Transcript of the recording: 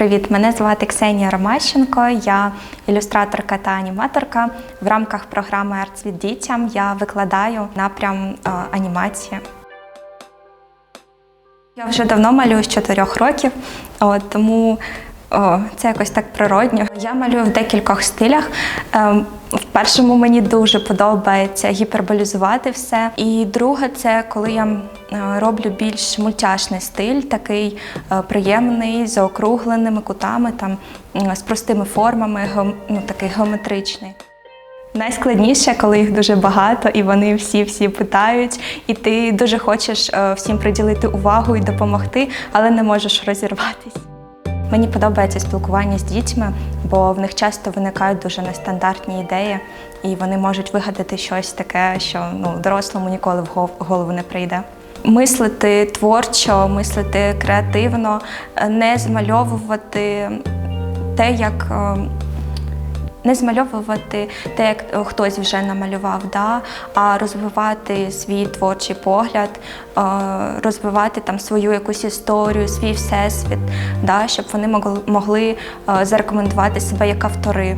Привіт, мене звати Ксенія Ромащенко. Я ілюстраторка та аніматорка. В рамках програми «Артсвіт дітям я викладаю напрям е, анімації. Я вже давно малюю з 4 років, тому о, це якось так природньо. Я малюю в декількох стилях. Ем, В першому мені дуже подобається гіперболізувати все. І друге, це коли я е, роблю більш мультяшний стиль, такий е, приємний, з заокругленими кутами, там, з простими формами, ну, такий геометричний. Найскладніше, коли їх дуже багато, і вони всі-всі питають, і ти дуже хочеш е, всім приділити увагу і допомогти, але не можеш розірватись. Мені подобається спілкування з дітьми, бо в них часто виникають дуже нестандартні ідеї, і вони можуть вигадати щось таке, що ну, дорослому ніколи в голову не прийде. Мислити творчо, мислити креативно, е, не змальовувати те, як. Не змальовувати те, як е, хтось вже намалював, да, а розвивати свій творчий погляд, е, розвивати там свою якусь історію, свій всесвіт, да, щоб вони могли, могли е, зарекомендувати себе як автори.